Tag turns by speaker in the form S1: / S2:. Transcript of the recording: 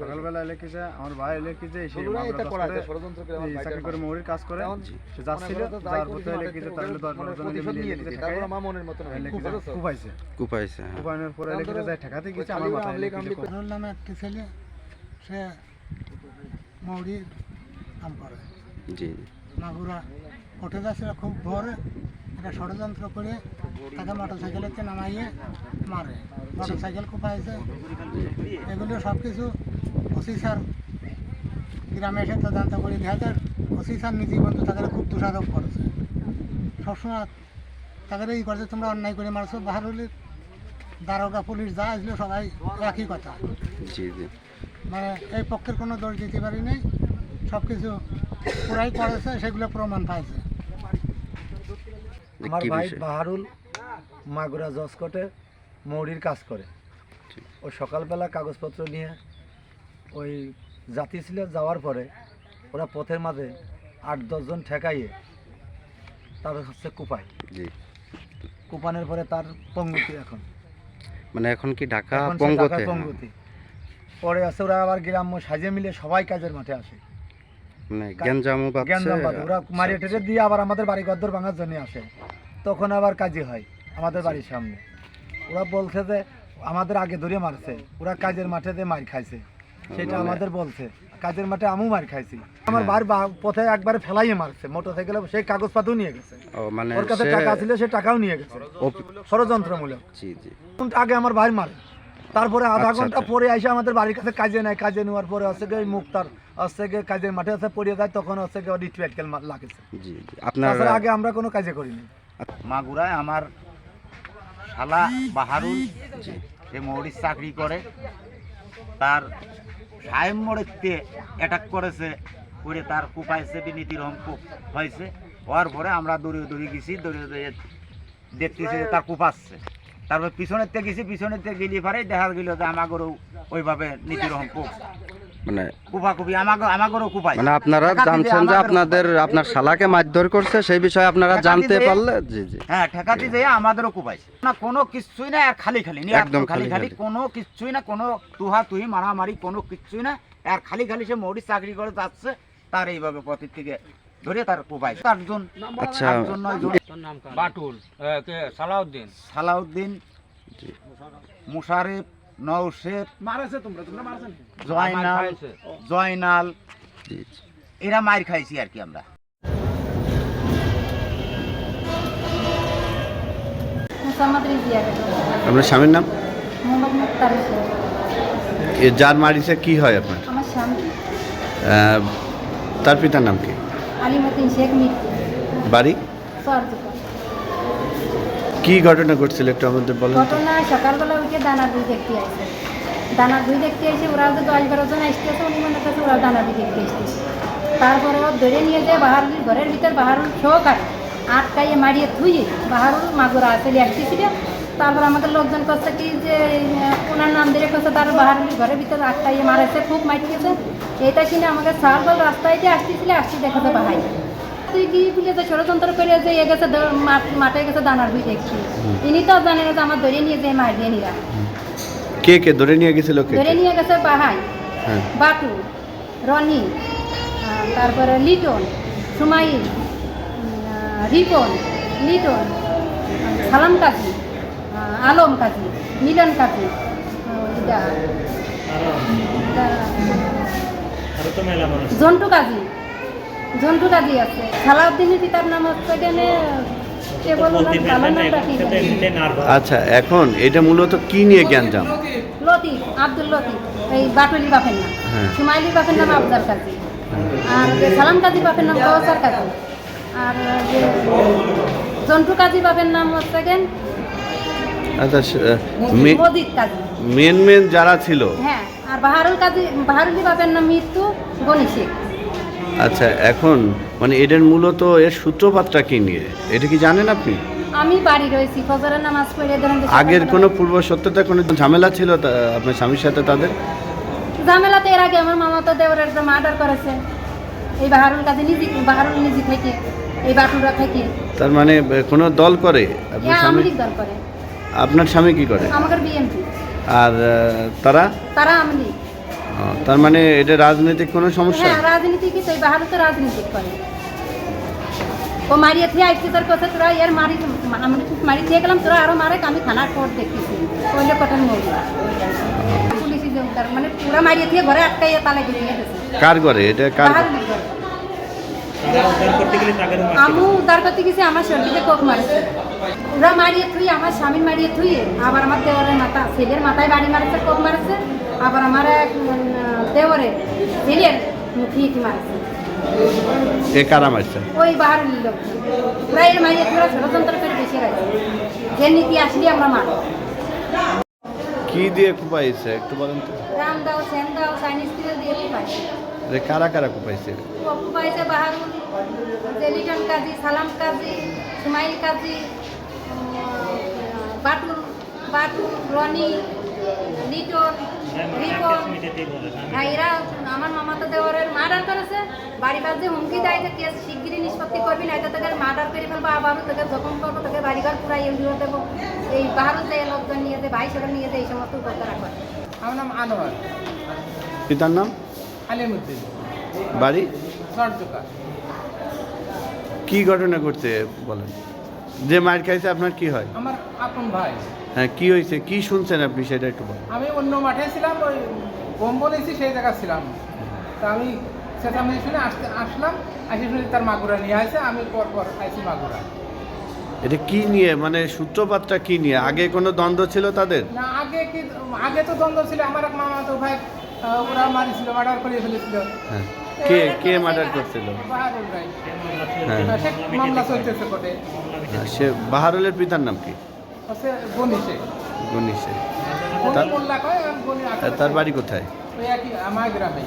S1: সকালবেলা লিখেছে আমার ভাই সে চাকরি করে মৌরির কাজ করে সে যাচ্ছিল পথে তাহলে দশ বারো জন
S2: হয়।
S1: লিখেছে
S2: বুঝেছ?
S1: কুপাইছে
S3: কুপাইছে
S1: পরে লিখেছে যায় ঠেকাতে গেছে আমার মাথায় লিখেছে
S4: নামে একটি ছেলে সে মৌরি কাম করে।
S3: জি।
S4: মাগুরা উঠে যাচ্ছিল খুব ভোরে। এটা ষড়যন্ত্র করে তাকে মোটর সাইকেলেতে নামাইয়ে মারে। মোটর সাইকেল কোপাইছে এগুলো সব কিছু ওসি স্যার গ্রামে এসে তদন্ত করে দেখা যায় ওসি স্যার নিজে বন্ধু তাদের খুব দোষারোপ করেছে। সবসময় তাদের এই করছে তোমরা অন্যায় করে মারছো বাহারুলির দারোগা পুলিশ যা আসলো সবাই একই কথা। মানে এই পক্ষের কোনো দোষ দিতে পারি নাই। সব কিছু পুরাই করেছে সেগুলো প্রমাণ পাইছে।
S2: আমার ভাই বাহারুল মাগুরা জসকোটে মৌরির কাজ করে। ও সকালবেলা কাগজপত্র নিয়ে ওই জাতি ছিল যাওয়ার পরে ওরা পথের মাঝে আট দশজন ঠেকাইয়ে তার হচ্ছে কুপায়। কুপানের পরে তার পঙ্গুতি এখন।
S3: মানে এখন কি ঢাকা পঙ্গতে?
S2: পঙ্গুতি। পরে আছে ওরা আবার গ্রাম্য সাজে মিলে সবাই কাজের মাঠে আসে।
S3: মানে গ্যাঞ্জামও পাচ্ছে।
S2: জ্ঞানদাম পাতে ওরা মারিয়ে টেটে দিয়ে আবার আমাদের বাড়ি গদ্দর ভাঙার জন্য আসে। তখন আবার কাজে হয় আমাদের বাড়ির সামনে। ওরা বলছে যে আমাদের আগে ধরে মারছে। ওরা কাজের মাঠে দিয়ে মার খাইছে সেটা
S3: মানে-
S2: আমাদের বলছে। কাজের মাঠে আমিও মার খাইছি। আমার
S3: হ্যাঁ।
S2: বার পথে একবারে ফেলাইয়ে মারছে। মোটর সাইকেলে সেই কাগজপাতও নিয়ে গেছে।
S3: মানে
S2: ওর কাছে টাকা ছিল সে টাকাও নিয়ে গেছে। ষড়যন্ত্রমূলক।
S3: জি জি।
S2: আগে আমার ভাই মারে। তারপরে আধা
S3: আচ্ছা,
S2: ঘণ্টা
S3: আচ্ছা।
S2: পরে এসে আমাদের বাড়ির কাছে কাজে নেয়। কাজে নেওয়ার পরে হচ্ছে গিয়ে মুখ তার হচ্ছে গিয়ে কাজের মাঠে হচ্ছে পড়ে যায় তখন হচ্ছে গিয়ে প্যাটকেল লাগেছে।
S3: জি জি। আপনার
S2: আগে আমরা কোনো কাজে করিনি।
S5: মাগুরায় আমার শালা বাহারুল সে মৌরির চাকরি করে, তার সাহেব মোড়েতে অ্যাটাক করেছে, করে তার কুপাইছে বিনীতির হম কূপ হয়েছে। হওয়ার পরে আমরা দৌড়ে দৌড়ে গেছি দৌড়ে দৌড়ে দেখতেছি যে তার কুপাচ্ছে তারপর পিছনের থেকে গেছি পিছনের থেকে গেলে পরে দেখা গেল যে আমাগরও ওইভাবে নীতির হম কূপ
S3: মানে
S5: কুপাকুপি আমাগো আমাগরও কুপাই।
S3: মানে আপনারা জানছেন যে আপনাদের আপনার শালাকে মারধর করছে সেই বিষয়ে আপনারা জানতে পারলে জি জি।
S5: হ্যাঁ ঠেকাতে আমাদেরও কুপাইছে না কোনো কিছুই না আর খালি খালি
S3: একদম
S5: খালি
S3: খালি।
S5: কোনো কিছুই না কোনো তুহা তুহি মারামারি কোনো কিছুই না আর খালি খালি সে মৌরি চাকরি করে যাচ্ছে তার এইভাবে পথের থেকে ধরে তার চারজন
S3: আচ্ছা।
S6: বাটুল সালাউদ্দিন।
S5: সালাউদ্দিন মুশারিফ
S1: মারছে
S5: জয়নাল। এরা মার খাইছি আর কি আমরা।
S3: আপনার স্বামীর নাম? যার মারিছে কি হয় আপনার?
S7: আমার স্বামী।
S3: আহ, তার পিতার নাম কি? বাড়ি? কি ঘটনা ঘটছিল একটু আমাদের বলেন
S7: ঘটনা, সকালবেলা উঠে দানার দুই দেখতে আসে। দানার দুই দেখতে এসে ওরা যে দশ বারো জন আসতেছে উনি মনে করছে ওরা দানার দুই দেখতে আসতেছে তারপরে ধরে নিয়ে যায় বাহারুল, ঘরের ভিতর বাহারুল সহকারে আটকাইয়ে মারিয়ে থুইয়ে বাহারুল মাগুরা আসলে আসতেছিল তারপর আমাদের লোকজন করছে কি যে, ওনার নাম ধরে করছে তার বাহারুল ঘরের ভিতর আটকাইয়ে মারাছে, খুব মাইটিয়েছে এটা কিনে আমাকে সার বল রাস্তায় দিয়ে আসতেছিল আসতে দেখাতে বাহাই তুই কি বলে যে ষড়যন্ত্র করে যে এ গেছে মাঠ- গেছে দানার দুই দেখছি ইনি তো জানে না যে আমার ধরে নিয়ে যে মার দিয়ে নিরা
S3: কে কে ধরে নিয়ে গেছিল কে
S7: ধরে নিয়ে গেছে বাহাই
S3: হ্যাঁ।
S7: বাটু রনি তারপরে লিটন সুমাইল রিপন লিটন সালাম কাজী আলম কাজী মিলন কাজী জন্টু কাজী। জন্টু কাজী আছে। সালাউদ্দিনের পিতার নাম হচ্ছে জানি?
S3: আচ্ছা এখন এটা মূলত কি নিয়ে জ্ঞানজাম
S7: লতিফ আব্দুল লতিফ এই বাটুলি বাপের নাম।
S3: হ্যাঁ।
S7: সুমাইলি বাপের নাম আফজাল কাজী। আর যে সালাম কাজী বাপের নাম কাউসার কাজী। আর যে জন্টু কাজী বাপের নাম হচ্ছে গেন
S3: আচ্ছা মেন মেন যারা ছিল।
S7: হ্যাঁ আর বাহারুল কাজী বাহারুলি বাপের নাম মৃত্যু গণি শেখ।
S3: আচ্ছা এখন মানে এদের মূলত এর সূত্রপাতটা কি নিয়ে? এটা কি জানেন আপনি?
S7: আমি বাড়ি রয়েছি ফজরের নামাজ পড়ে ধরেন
S3: আগের কোনো পূর্ব সত্যতা কোনো ঝামেলা ছিল তা- আপনার স্বামীর সাথে তাদের?
S7: ঝামেলাতে এর আগে আমার মামা তো দেওয়ার একটা মার্ডার করেছে। এই বাহারুল কাজী নিজে বাহারুল নিজে থেকে এই বাটুরা থেকে।
S3: তার মানে কোনো দল করে? আপনার
S7: হ্যাঁ
S3: স্বামী
S7: আমলিক দল করে।
S3: আপনার স্বামী কি করে?
S7: আমাদের বিএমপি
S3: আর আহ, তারা?
S7: তারা আমলি
S3: তার মানে এটা রাজনৈতিক কোনো সমস্যা?
S7: হ্যাঁ রাজনীতি কি তো বাহার তো রাজনীতি করে। ও মারিয়ে থেকে আসছে তোর কথা তোরা এর মারি আমি মারি থেকে গেলাম তোরা আরও মারে আমি থানার কোর্ট দেখতেছি। কইলে কটন মরি পুলিশ মানে পুরা মারিয়ে থেকে ঘরে আটকাইয়ে তালা দিয়ে গেছে
S3: কার করে এটা কার
S7: আমু উদ্ধার করতে গেছি আমার শরীরে কোক মারছে। ওরা মারিয়ে থুই আমার স্বামীর মারিয়ে থুই আবার আমার দেওয়ারের মাথা ছেলের মাথায় বাড়ি মারছে কোক মারছে। আবার আমার এক ছেলের মুখি ইটি মারছে
S3: এ কারা মারছে?
S7: ওই বাহার লোক। এর মারিয়ে থুই ওরা ষড়যন্ত্র করে বেশি রাখছে যে নীতি আসলে আমরা মারো।
S3: কি দিয়ে কুপাইছে? একটু বলেন তো।
S7: রাম দাও সেন দাও চাইনিজ তেল দিয়ে কি পাই
S3: যে কারা কারা কুপাইছে?
S7: পপ্পু পাইছে বাহারুল জেলিটন কাজী সালাম কাজী সুমাইল কাজী বাটুল বাটুল রনি রিপন হ্যাঁ আমার মামা তো দেওয়ারের মার্ডার করেছে। বাড়ি বাজে হুমকি দেয় যে কেস শিগগিরই নিষ্পত্তি করবি না তোকে মার্ডার করে ফেলব আবারও তোকে জখম করব তোকে বাড়িঘর দেবো। এই লোকজন নিয়ে ভাই সেটা নিয়ে এই সমস্ত
S1: আমার নাম আনোয়ার।
S3: পিতার নাম?
S1: আলিমুদ্দিন।
S3: বাড়ি? কি ঘটনা ঘটছে বলেন? যে মার খাইছে আপনার কি হয়?
S1: আমার আপন ভাই।
S3: হ্যাঁ কি হয়েছে? কি শুনছেন আপনি সেটা একটু বলেন।
S1: আমি অন্য মাঠে ছিলাম ওই বোম বলেছি সেই জায়গা ছিলাম। তা আমি সেটা আমি শুনে আসতে আসলাম আসে শুনে তার মাগুরা নিয়ে আসে আমি পর পর খাইছি মাগুরা।
S3: এটা কি নিয়ে মানে সূত্রপাতটা কি নিয়ে? আগে কোনো দ্বন্দ্ব ছিল তাদের?
S1: না আগে কি আগে তো দ্বন্দ্ব ছিল আমার এক মামা তো ভাই আহ, ওরা মারিছিল মার্ডার করে ফেলেছিল।
S3: হ্যাঁ। কে কে মার্ডার করছিল?
S1: বাহাদুর ভাই
S3: হ্যাঁ।
S1: সে মামলা চলতেছে কোর্টে।
S3: হ্যাঁ, সে বাহারুলের পিতার নাম কি? তার বাড়ি কোথায়?
S1: আমার গ্রামে।